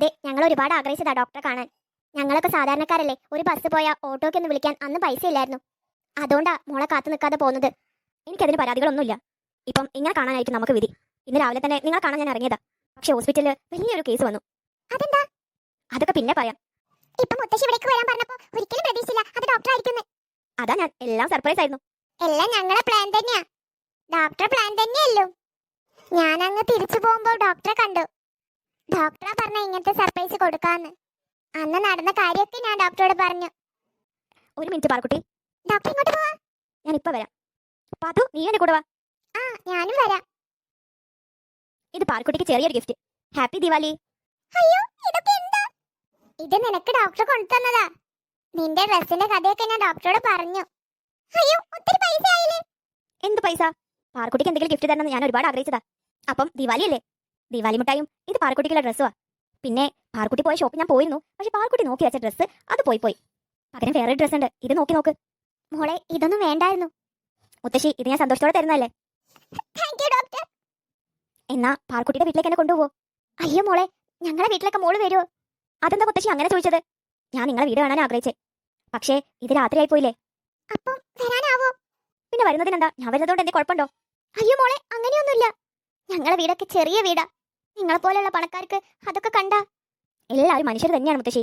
അതെ ഞങ്ങൾ ഒരുപാട് ആഗ്രഹിച്ചതാ ഡോക്ടറെ കാണാൻ. ഞങ്ങളൊക്കെ സാധാരണക്കാരല്ലേ ഒരു ബസ് പോയാൽ ഓട്ടോയ്ക്ക് ഒന്ന് വിളിക്കാൻ അന്ന് പൈസ ഇല്ലായിരുന്നു. അതുകൊണ്ടാ മോളെ കാത്തു നിൽക്കാതെ പോകുന്നത് എനിക്കതിന് പരാതികളൊന്നുമില്ല. ഇപ്പം ഇങ്ങനെ കാണാനായിരിക്കും നമുക്ക് വിധി. ഇന്ന് രാവിലെ തന്നെ നിങ്ങളെ കാണാൻ ഞാൻ ഇറങ്ങിയതാ. പക്ഷെ ഹോസ്പിറ്റലിൽ വലിയൊരു കേസ് വന്നു. അതെന്താ? അതൊക്കെ പിന്നെ പറയാം. ഇപ്പം മുത്തശ്ശി ഇവിടേക്ക് വരാൻ പറഞ്ഞപ്പോ ഒരിക്കലും പ്രതീക്ഷിച്ചില്ല അത് ഡോക്ടർ ആയിരിക്കുന്നു അതാ ഞാൻ എല്ലാം സർപ്രൈസ് ആയിരുന്നു. എല്ലാം ഞങ്ങളെ പ്ലാൻ തന്നെയാ. ഡോക്ടറെ പ്ലാൻ തന്നെയല്ലോ. ഞാൻ അങ്ങ് തിരിച്ചു പോകുമ്പോൾ ഡോക്ടറെ കണ്ടു. ഡോക്ടറെ പറഞ്ഞ ഇങ്ങനത്തെ സർപ്രൈസ് കൊടുക്കാന്ന്. അന്ന് നടന്ന കാര്യമൊക്കെ ഞാൻ ഡോക്ടറോട് പറഞ്ഞു. ഒരു മിനിറ്റ് പാർക്കുട്ടി ഡോക്ടർ ഇങ്ങോട്ട് പോവാ. ഞാൻ ഇപ്പൊ വരാം. പാത്തു നീ എന്റെ കൂടെ വാ. ആ ഞാനും വരാം. ഇത് പാർക്കുട്ടിക്ക് ചെറിയൊരു ഗിഫ്റ്റ്. ഹാപ്പി ദിവാലി. അയ്യോ ഇതൊക്കെ എന്താ? ഇത് നിനക്ക് ഡോക്ടർ കൊണ്ടുതന്നതാ നിന്റെ ഡ്രസ്സിന്റെ കഥയൊക്കെ ഞാൻ ഡോക്ടറോട് പറഞ്ഞു. അയ്യോ ഒത്തിരി പൈസ ആയില്ലേ? എന്ത് പൈസ? പാർക്കുട്ടിക്ക് എന്തെങ്കിലും ഗിഫ്റ്റ് തരണമെന്ന് ഞാൻ ഒരുപാട് ആഗ്രഹിച്ചതാ. അപ്പം ദിവാലി അല്ലേ ദിവാലി മുട്ടായും ഇത് പാർക്കുട്ടിക്കുള്ള ഡ്രസ്സുവാ. പിന്നെ പാർക്കുട്ടി പോയ ഷോപ്പിൽ ഞാൻ പോയിരുന്നു. പക്ഷെ പാർക്കുട്ടി നോക്കി വെച്ച ഡ്രസ്സ് അത് പോയി പോയി. പകരം വേറെ ഡ്രസ്സ് ഉണ്ട് ഇത് നോക്കി നോക്ക്. മോളെ ഇതൊന്നും വേണ്ടായിരുന്നു. മുത്തശ്ശി ഇത് ഞാൻ സന്തോഷത്തോടെ തരുന്നതല്ലേ? എന്നാ പാർക്കുട്ടിയുടെ വീട്ടിലേക്ക് എന്നെ കൊണ്ടുപോകോ അയ്യോ മോളെ ഞങ്ങളെ വീട്ടിലൊക്കെ മോൾ വരുമോ അതെന്താ മുത്തശ്ശി അങ്ങനെ ചോദിച്ചത്? ഞാൻ നിങ്ങളെ വീട് കാണാൻ ആഗ്രഹിച്ചേ. പക്ഷേ ഇത് രാത്രിയായി പോയില്ലേ? അപ്പം വരാനാവോ? പിന്നെ വരുന്നതിനെന്താ? ഞാൻ വരുന്നതുകൊണ്ട് എന്റെ കുഴപ്പമുണ്ടോ? അയ്യോ മോളെ അങ്ങനെയൊന്നുമില്ല. ഞങ്ങളെ വീടൊക്കെ ചെറിയ വീടാ. നിങ്ങളെ പോലെയുള്ള പണക്കാർക്ക് അതൊക്കെ കണ്ട? എല്ലാവരും മനുഷ്യർ തന്നെയാണ് മുത്തശ്ശി.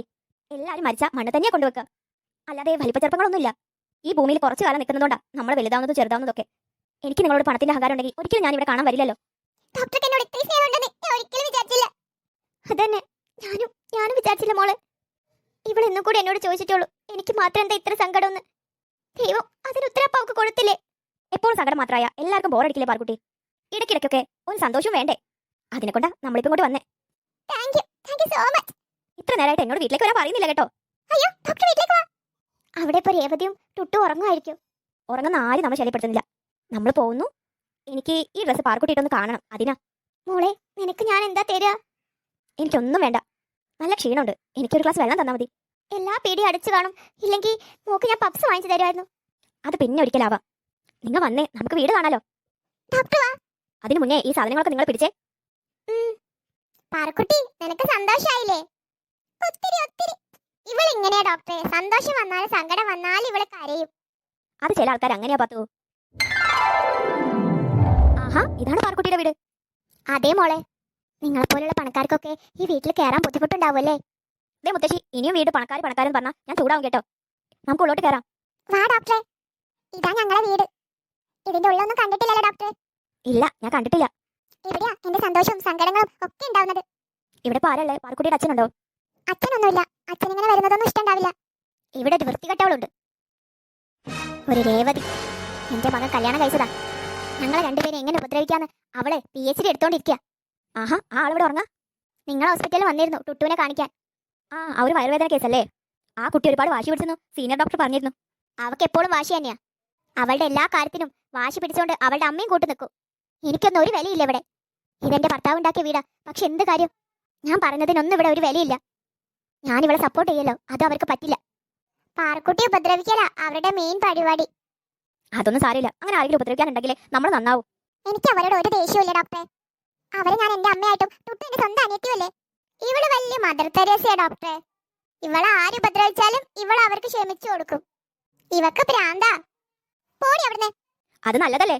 എല്ലാവരും മരിച്ച മണ്ണ് തന്നെയാ കൊണ്ടുവെക്കുക അല്ലാതെ വലിപ്പ ചെറുപ്പങ്ങളൊന്നുമില്ല. ഈ ഭൂമിയിൽ കുറച്ചു കാലം നിൽക്കുന്നതുകൊണ്ടാ നമ്മൾ വലുതാവുന്നതും ചെറുതാവുന്നതൊക്കെ എനിക്ക് നിങ്ങളോട് പണത്തിന്റെ അഹങ്കാരം ഉണ്ടെങ്കിൽ ഒരിക്കലും ഞാൻ ഇവിടെ കാണാൻ വരില്ലല്ലോ. അതന്നെ. ഞാനും ഞാനും വിചാരിച്ചില്ല മോളെ. ഇവൾ ഇന്നും കൂടി എന്നോട് ചോദിച്ചിട്ടുള്ളൂ. എനിക്ക് മാത്രം എന്താ ഇത്ര സങ്കടമെന്ന്? ദൈവം അതിന് ഉത്തരപ്പ് അവൾക്ക് കൊടുത്തില്ലേ? എപ്പോഴും സങ്കടം മാത്രമായ എല്ലാവർക്കും ബോറടിക്കില്ലേ പാർക്കുട്ടി? ഇടയ്ക്കിടയ്ക്കൊക്കെ ഒരു സന്തോഷം വേണ്ടേ? അതിനെ കൊണ്ടാ നമ്മളിപ്പോ ഇങ്ങോട്ട് വന്നേ. Thank you thank you so much ഇത്ര നേരമായിട്ട് എന്നോട് വീട്ടിലേക്ക് വരാൻ പറയുന്നില്ല കേട്ടോ. അയ്യോ ഡോക്ടർ വീട്ടിലേക്ക് വാ. അവിടെ ഇപ്പൊ രേവതിയും ടുട്ടു ഉറങ്ങുമായിരിക്കും. ഉറങ്ങുന്ന ആരും നമ്മൾ ശല്യപ്പെടുത്തുന്നില്ല. നമ്മൾ പോകുന്നു. എനിക്ക് ഈ ഡ്രസ്സ് പാർക്കുട്ടിയിട്ടൊന്ന് കാണണം. അതിനാ. മോളെ നിനക്ക് ഞാൻ എന്താ തരിക എനിക്കൊന്നും വേണ്ട. നല്ല ക്ഷീണമുണ്ട്. എനിക്കൊരു ഗ്ലാസ് വെള്ളം തന്നാൽ മതി. എല്ലാ പേടിയും അടിച്ചു കാണും. ഇല്ലെങ്കിൽ മോക്ക് ഞാൻ പപ്സ് വാങ്ങിച്ചു തരുമായിരുന്നു. അത് പിന്നെ ഒരിക്കലാവാം നിങ്ങൾ വന്നേ നമുക്ക് വീട് കാണാലോ. ഡോക്ടർ അതിനു മുന്നേ ഈ സാധനങ്ങളൊക്കെ നിങ്ങൾ പിടിച്ചേ. പാറക്കുട്ടി നിനക്ക് സന്തോഷായില്ലേ? ഒത്തിരി ഒത്തിരി. ഇവൾ ഇങ്ങനെയാ ഡോക്ടറെ സന്തോഷം വന്നാലും സങ്കടം വന്നാലും ഇവൾ കരയും. അത് ചില ആൾക്കാർ അങ്ങനെയാ പാത്തു. ആഹാ ഇതാണ് പാർക്കുട്ടിയുടെ വീട്. അതേ മോളെ. നിങ്ങളെപ്പോലുള്ള പണക്കാർക്കൊക്കെ ഈ വീട്ടിൽ കയറാൻ ബുദ്ധിമുട്ടുണ്ടാവുമല്ലേ? ദേ മുത്തശ്ശി ഇനിയും വീട് പണക്കാർ പണക്കാരെന്ന് പറഞ്ഞാൽ ഞാൻ ചൂടാവും കേട്ടോ. നമുക്ക് ഉള്ളോട്ട് കയറാം വാ ഡോക്ടറെ ഇതാ ഞങ്ങളെ വീട്. ഇതിന്റെ ഉള്ളൊന്നും കണ്ടിട്ടില്ലല്ലോ ഡോക്ടറെ ഇല്ല ഞാൻ കണ്ടിട്ടില്ല. ഇവിടെയാ എന്റെ സന്തോഷവും സങ്കടങ്ങളും ഒക്കെ ഉണ്ടാവുന്നത്? ഇവിടെ പാരല്ലേ ആരല്ലേ പാർക്കുട്ടിയുടെ അച്ഛനുണ്ടോ? അച്ഛനൊന്നുമില്ല. അച്ഛൻ ഇങ്ങനെ വരുന്നതൊന്നും ഇഷ്ടണ്ടാവില്ല ഇവിടെ ഒരു വൃത്തികെട്ടവളുണ്ട്. ഒരു രേവതി. എന്റെ മകൻ കല്യാണം കഴിച്ചതാ. ഞങ്ങളെ രണ്ടുപേരെ എങ്ങനെ ഉപദ്രവിക്കാന്ന് അവളെ പി എച്ച് ഡി എടുത്തോണ്ടിരിക്കുക ആഹാ ആ ആളിവിടെ ഉറങ്ങാ. നിങ്ങൾ ഹോസ്പിറ്റലിൽ വന്നിരുന്നു ടുട്ടുവിനെ കാണിക്കാൻ. ആ ആ ഒരു വയറുവേദന കേസല്ലേ? ആ കുട്ടി ഒരുപാട് വാശി പിടിച്ചെന്നു സീനിയർ ഡോക്ടർ പറഞ്ഞിരുന്നു. അവൾക്ക് എപ്പോഴും വാശി തന്നെയാ. അവളുടെ എല്ലാ കാര്യത്തിനും വാശി പിടിച്ചുകൊണ്ട് അവളുടെ അമ്മയും കൂട്ടു നിൽക്കും എനിക്കൊന്നും ഒരു വിലയില്ല ഇവിടെ. ഇതെന്റെ ഭർത്താവ് ഉണ്ടാക്കിയ വീടാ. പക്ഷെ എന്ത് കാര്യം? ഞാൻ പറഞ്ഞതിനൊന്നും ഇവിടെ ഒരു വിലയില്ല. ഞാൻ ഇവളെ സപ്പോർട്ട് ചെയ്യല്ലോ. അത് അവർക്ക് പറ്റില്ല. പാറക്കുട്ടി ഉപദ്രവിക്കല അവരുടെ മെയിൻ പരിപാടി. അതൊന്നും സാരമില്ല. അങ്ങനെ ആരെങ്കിലും ഉപദ്രവിക്കാനുണ്ടെങ്കിൽ നമ്മൾ നന്നാവും. എനിക്ക് അവരോട് ഒരു ദേഷ്യമില്ല ഡോക്ടറെ അവരെ ഞാൻ എന്റെ അമ്മയായിട്ടും എന്റെ സ്വന്തം അനിയത്തിയല്ലേ ഇവൾ വലിയ മദർ തെരേസയാ ഡോക്ടറെ ഇവളെ ആര് ഉപദ്രവിച്ചാലും ഇവൾ അവർക്ക് ക്ഷമിച്ചു കൊടുക്കും. ഇവക്ക് ഭ്രാന്താ പോടി അവിടുന്ന്. അത് നല്ലതല്ലേ?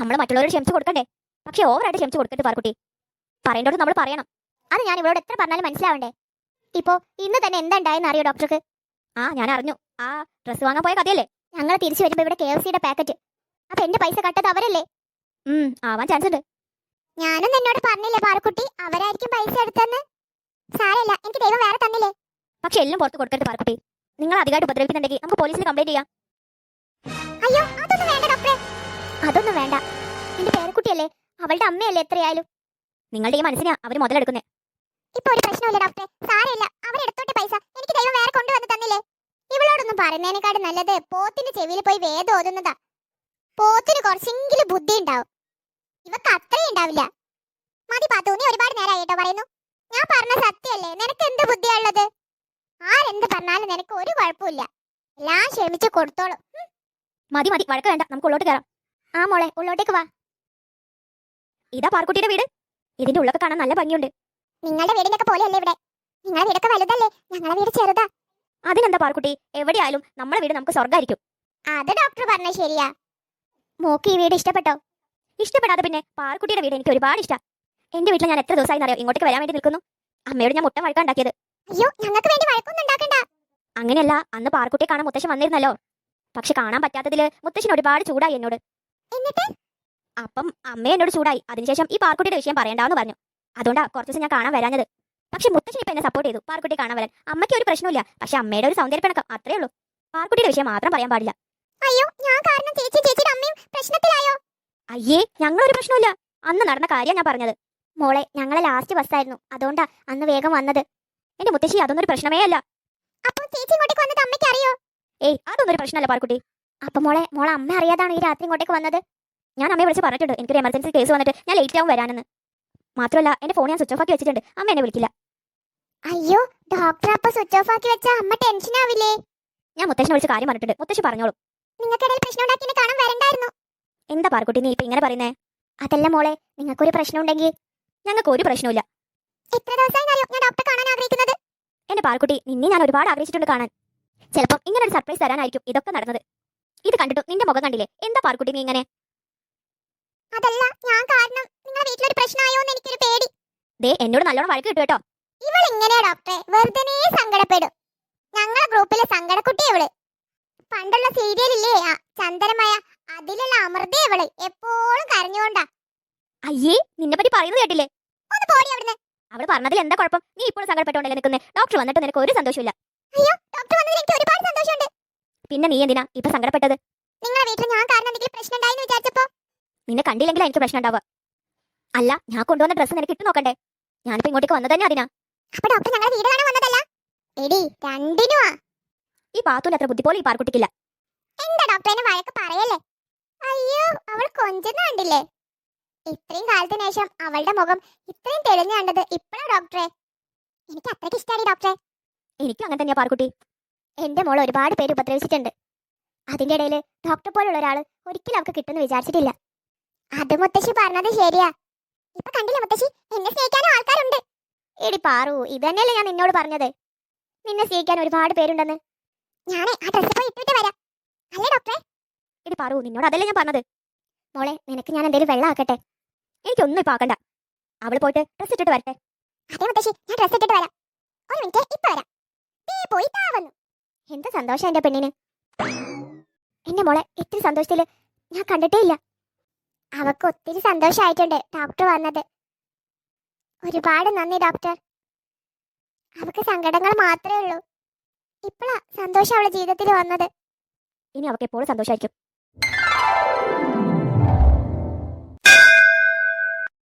നമ്മൾ മറ്റുള്ളവരോട് ക്ഷമിച്ചു കൊടുക്കണ്ടേ? പക്ഷെ ഓവറായിട്ട് ക്ഷമിച്ചു കൊടുക്കട്ടെ പാർക്കുട്ടി പറയേണ്ടത് നമ്മൾ പറയണം. അത് ഞാൻ ഇവളോട് എത്ര പറഞ്ഞാലും മനസ്സിലാവണ്ടേ? ഇപ്പോ ഇന്ന് തന്നെ എന്താ ഉണ്ടായെന്ന് അറിയോ ഡോക്ടർക്ക് ആ ഞാൻ അറിഞ്ഞു. ആ ഡ്രസ്സ് വാങ്ങാൻ പോയ കഥയല്ലേ? ഞങ്ങൾ തിരിച്ചു വരുമ്പോൾ ഇവിടെ കെ എഫ് സിയുടെ പാക്കറ്റ് അപ്പൊ എന്റെ പൈസ കട്ടത് അവരല്ലേ? ഉം ആവാൻ ചാൻസ് ഉണ്ട്. ഞാനും എന്നോട് പറഞ്ഞില്ലേ പാർക്കുട്ടി അവരായിരിക്കും പൈസ എടുത്തെന്ന് സാരമില്ല എനിക്ക് ദൈവം വേറെ തന്നില്ലേ? പക്ഷെ എല്ലാം പുറത്ത് കൊടുക്കരുത് പാർക്കുട്ടി നിങ്ങൾ അധികമായിട്ട് ഉപദ്രവിക്കുന്നുണ്ടെങ്കിൽ നമുക്ക് പോലീസിൽ കംപ്ലൈന്റ് ചെയ്യാം. അയ്യോ അതൊന്നും വേണ്ട ഡോക്ടറെ അതൊന്നും വേണ്ട. എന്റെ പേരക്കുട്ടിയല്ലേ? അവളുടെ അമ്മയല്ലേ എത്രയായാലും. നിങ്ങളുടെ ഈ മനസ്സിനാ അവർ മുതലെടുക്കുന്നേ. ഇപ്പൊ ഒരു പ്രശ്നമില്ല ഡോക്ടറെ. സാരമില്ല. അവരെടുത്തോട്ടെ പൈസ. എനിക്ക് ദൈവം വേറെ കൊണ്ടുവന്ന് തന്നില്ലേ? ഇവളോടൊന്നും പറയുന്നതിനേക്കാട് നല്ലത് പോത്തിന്റെ ചെവിയിൽ പോയി വേദം ഓതുന്നതാ. പോത്തിന് കുറച്ചെങ്കിലും ബുദ്ധി ഉണ്ടാവും. ഇവക്ക് അത്രയും ഉണ്ടാവില്ല. മതി പാത്തു നീ ഒരുപാട് നേരമായി കേട്ടോ പറയുന്നു. ഞാൻ പറഞ്ഞ സത്യല്ലേ നിനക്ക് എന്ത് ബുദ്ധിയാണുള്ളത്? ആരെന്ത് പറഞ്ഞാലും നിനക്ക് ഒരു കുഴപ്പമില്ല എല്ലാം ക്ഷമിച്ച് കൊടുത്തോളൂ. മതി മതി. വഴക്ക് വേണ്ട. നമുക്ക് ഉള്ളോട്ട് കയറാം ആ മോളെ ഉള്ളോട്ടേക്ക് വാ. ഇതാ പാർക്കുട്ടിയുടെ വീട്. ഇതിന്റെ ഉള്ളൊക്കെ കാണാൻ നല്ല ഭംഗിയുണ്ട്. നിങ്ങളുടെ വീടിനൊക്കെ പോലെയല്ലേ ഇവിടെ? നിങ്ങളുടെ വീടൊക്കെ വലുതല്ലേ? ഞങ്ങളുടെ വീട് ചെറുതാ. അതിനെന്താ പാർക്കുട്ടി? എവിടെയായാലും നമ്മളെ വീട് നമുക്ക് സ്വർഗമായിരിക്കും അത് ഡോക്ടർ പറഞ്ഞ ശരിയാ. മോക്ക് ഈ വീട് ഇഷ്ടപ്പെട്ടോ? ഇഷ്ടപ്പെടാതെ പിന്നെ പാർക്കുട്ടിയുടെ വീട് എനിക്ക് ഒരുപാട് ഇഷ്ടം. എന്റെ വീട്ടിൽ ഞാൻ എത്ര ദിവസമായി അറിയാം ഇങ്ങോട്ട് വരാൻ വേണ്ടി നിൽക്കുന്നു. അമ്മയോട് ഞാൻ മുട്ട വഴക്കാണ്ടാക്കിയത്. അയ്യോ ഞങ്ങൾക്ക് വേണ്ടി വഴക്കൊന്നും ഉണ്ടാക്കണ്ട. അങ്ങനെയല്ല അന്ന് പാർക്കുട്ടിയെ കാണാൻ മുത്തശ്ശൻ വന്നിരുന്നല്ലോ. പക്ഷെ കാണാൻ പറ്റാത്തതിൽ മുത്തശ്ശൻ ഒരുപാട് ചൂടായി എന്നോട്. എന്നിട്ട്? അപ്പം അമ്മ എന്നോട് ചൂടായി. അതിനുശേഷം ഈ പാർക്കുട്ടിയുടെ വിഷയം പറയണ്ടാന്ന് പറഞ്ഞു. അതുകൊണ്ടാ കുറച്ച് ദിവസം ഞാൻ കാണാൻ വരാഞ്ഞത്. പക്ഷെ മുത്തച്ഛൻ ഇപ്പൊ എന്നെ സപ്പോർട്ട് ചെയ്തു. പാർക്കുട്ടി കാണാൻ വരാൻ. അമ്മയ്ക്ക് ഒരു പ്രശ്നമില്ല പക്ഷെ അമ്മയുടെ ഒരു സൗന്ദര്യപ്പിണക്കം അത്രേ ഉള്ളൂ. പാർക്കുട്ടിയുടെ വിഷയം മാത്രം പറയാൻ പാടില്ല. അയ്യോ ഞാൻ കാരണം ചേച്ചി ചേച്ചിയുടെ അമ്മയും പ്രശ്നത്തിലായോ? അയ്യേ ഞങ്ങളൊരു പ്രശ്നമില്ല അന്ന് നടന്ന കാര്യം ഞാൻ പറഞ്ഞത്. മോളെ ഞങ്ങളെ ലാസ്റ്റ് ബസ് ആയിരുന്നു. അതുകൊണ്ടാ അന്ന് വേഗം വന്നത്. എന്റെ മുത്തശ്ശി അതൊന്നും ഒരു പ്രശ്നമേ അല്ല. അപ്പോൾ ചേച്ചി ഇങ്ങോട്ടേക്ക് വന്നത് അമ്മയ്ക്ക് അറിയോ ഏയ് അതൊന്നും ഒരു പ്രശ്നമല്ല പാർക്കുട്ടി. അപ്പൊ മോളെ മോളെ അമ്മ അറിയാതാണ് ഈ രാത്രി ഇങ്ങോട്ടേക്ക് വന്നത്. ഞാൻ അമ്മയെ വിളിച്ച് പറഞ്ഞിട്ടുണ്ട്. എനിക്കൊരു എമർജൻസി കേസ് വന്നിട്ട് ഞാൻ ലേറ്റ് ആവും വരാനെന്ന്. മാത്രമല്ല എന്റെ ഫോൺ ഞാൻ സ്വിച്ച് ഓഫ് ആക്കി വെച്ചിട്ടുണ്ട്. അമ്മ എന്നെ വിളിക്കില്ല. അയ്യോ ഡോക്ടർ അപ്പൊ സ്വിച്ച് ഓഫ് ആക്കി വെച്ച അമ്മ ടെൻഷൻ ആവില്ലേ? ഞാൻ മുത്തശ്ശനെ വിളിച്ച് കാര്യം പറഞ്ഞിട്ടുണ്ട്. മുത്തശ്ശി പറഞ്ഞോളൂ. നിങ്ങൾക്കിടയിൽ പ്രശ്നം ഉണ്ടാക്കി എന്നെ കാണാൻ വരണ്ടായിരുന്നു. എന്താ പാർക്കുട്ടി നീ ഇപ്പൊ ഇങ്ങനെ പറയുന്നേ? അതല്ല മോളെ നിങ്ങൾക്കൊരു പ്രശ്നം ഉണ്ടെങ്കിൽ. ഞങ്ങൾക്ക് ഒരു പ്രശ്നമില്ല എത്ര ദിവസമായി അറിയോ ഞാൻ ഡോക്ടറെ കാണാൻ ആഗ്രഹിക്കുന്നത്? എന്റെ പാർക്കുട്ടി നിന്നെ ഞാൻ ഒരുപാട് ആഗ്രഹിച്ചിട്ടുണ്ട് കാണാൻ. ചിലപ്പം ഇങ്ങനെ ഒരു സർപ്രൈസ് തരാനായിരിക്കും ഇതൊക്കെ നടന്നത്. ഇത് കണ്ടിട്ട് നിന്റെ മുഖം കണ്ടില്ലേ? എന്താ പാർക്കുട്ടി നീ ഇങ്ങനെ? അതല്ല ഞാൻ കാരണം നിങ്ങളെ വീട്ടിലൊരു പ്രശ്നമായോ എന്ന് എനിക്കൊരു പേടി. ദേ എന്നോട് നല്ലോണം വഴക്ക് കിട്ടും കേട്ടോ. ഇവൾ ഇങ്ങനെയാ ഡോക്ടറെ വെറുതെ സങ്കടപ്പെടും. ഞങ്ങളെ ഗ്രൂപ്പിലെ സങ്കടക്കുട്ടി ഇവൾ. പണ്ടുള്ള സീരിയലില്ലേ ചന്ദനമയ? അതിലുള്ള അമൃത ഇവൾ. എപ്പോഴും കരഞ്ഞുകൊണ്ടാ. അയ്യേ നിന്നെ പറ്റി പറയുന്നത് കേട്ടില്ലേ? ഒന്ന് പോടി അവിടുന്ന്. അവൾ പറഞ്ഞതിൽ എന്താ കുഴപ്പം? നീ ഇപ്പോൾ സങ്കടപ്പെട്ടോണ്ടല്ലേ നിൽക്കുന്നത് ഡോക്ടർ വന്നിട്ട് നിനക്ക് ഒരു സന്തോഷമില്ല അയ്യോ ഡോക്ടർ വന്നതിൽ എനിക്ക് ഒരുപാട് സന്തോഷമുണ്ട്. പിന്നെ നീ എന്തിനാ ഇപ്പൊ സങ്കടപ്പെട്ടത്? നിങ്ങളെ വീട്ടിൽ ഞാൻ കാരണം എന്തെങ്കിലും പ്രശ്നം ഉണ്ടായെന്ന് വിചാരിച്ചപ്പോ? നിന്നെ കണ്ടില്ലെങ്കിൽ എനിക്ക് പ്രശ്നം ഉണ്ടാവുക അല്ല ഞാൻ കൊണ്ടുവന്ന ഡ്രസ്സ് നിനക്ക് ഇട്ട് നോക്കണ്ടേ? ഞാനിപ്പോ ഇങ്ങോട്ടേക്ക് വന്നത് തന്നെ അതിനാ. അപ്പൊ ഡോക്ടർ ഞങ്ങളെ വീട് കാണാൻ വന്നതല്ല? എടി രണ്ടിനുമാ ഈ പാത്തൂന് അത്ര ബുദ്ധി പോലും ഈ പാർക്കുട്ടിക്കില്ല. എന്താ ഡോക്ടർ എന്നെ വഴക്ക് പറയല്ലേ? അയ്യോ അവൾ കൊഞ്ചുന്ന കണ്ടില്ലേ? ഇത്രയും കാലത്തിന് ശേഷം അവളുടെ മുഖം ഇത്രയും തെളിഞ്ഞു കണ്ടത് ഇപ്പഴാ ഡോക്ടറെ എനിക്ക് അത്രയ്ക്ക് ഇഷ്ടമാണ് ഡോക്ടറെ എനിക്കും അങ്ങനെ തന്നെയാ പാർക്കുട്ടി. എന്റെ മോൾ ഒരുപാട് പേര് ഉപദ്രവിച്ചിട്ടുണ്ട്. അതിന്റെ ഇടയിൽ ഡോക്ടർ പോലുള്ള ഒരാൾ ഒരിക്കലും അവൾക്ക് കിട്ടുമെന്ന് വിചാരിച്ചിട്ടില്ല. അത് മുത്തശ്ശി പറഞ്ഞത് ശരിയാ. ഇപ്പൊ കണ്ടില്ല മുത്തശ്ശി? എന്നെ സ്നേഹിക്കാനും ആൾക്കാരുണ്ട്. എടി പാറു ഇത് തന്നെയല്ലേ ഞാൻ നിന്നോട് പറഞ്ഞത്? നിന്നെ സ്നേഹിക്കാൻ ഒരുപാട് പേരുണ്ടെന്ന്. ഞാനേ ആ ഡ്രസ്സ് പോയി ഇട്ടിട്ട് വരാം. അല്ലേ ഡോക്ടറെ എടി പാറു നിന്നോട് അതല്ലേ ഞാൻ പറഞ്ഞത്? മോളെ നിനക്ക് ഞാൻ എന്തെങ്കിലും വെള്ളം ആക്കട്ടെ? എനിക്കൊന്നും ഇപ്പൊ ആക്കണ്ട. അവൾ പോയിട്ട് ഡ്രസ് ഇട്ടിട്ട് വരട്ടെ. അതെ മുത്തശ്ശി ഞാൻ ഡ്രസ് ഇട്ടിട്ട് വരാം. ഒരു മിനിറ്റ് ഇപ്പൊ വരാം. പോയി താ വന്നു. എന്ത് സന്തോഷം എന്റെ പെണ്ണിന്? എന്റെ മോളെ ഇത്തിരി സന്തോഷത്തിൽ ഞാൻ കണ്ടിട്ടേ ഇല്ല. അവക്ക് ഒത്തിരി സന്തോഷമായിട്ടുണ്ട് ഡോക്ടർ വന്നത്. ഒരുപാട് നന്ദി ഡോക്ടർ അവക്ക് സങ്കടങ്ങൾ മാത്രമേ ഉള്ളൂ. ഇപ്പളാ സന്തോഷം അവളുടെ ജീവിതത്തിൽ വന്നത്. ഇനി അവക്ക് എപ്പോഴും സന്തോഷമായിരിക്കും